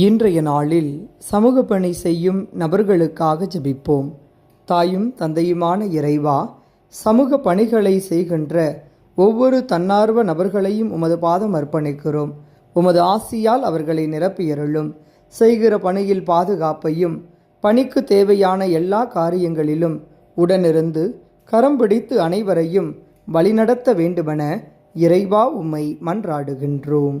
இன்றைய நாளில் சமூக பணி செய்யும் நபர்களுக்காக ஜபிப்போம். தாயும் தந்தையுமான இறைவா சமூக பணிகளை செய்கின்ற ஒவ்வொரு தன்னார்வ நபர்களையும் உமது பாதம் அர்ப்பணிக்கிறோம். உமது ஆசியால் அவர்களை நிரப்பியருளும். செய்கிற பணியில் பாதுகாப்பையும் பணிக்கு தேவையான எல்லா காரியங்களிலும் உடனிருந்து கரம் பிடித்து அனைவரையும் வழிநடத்த வேண்டுமென இறைவா உம்மை மன்றாடுகின்றோம்.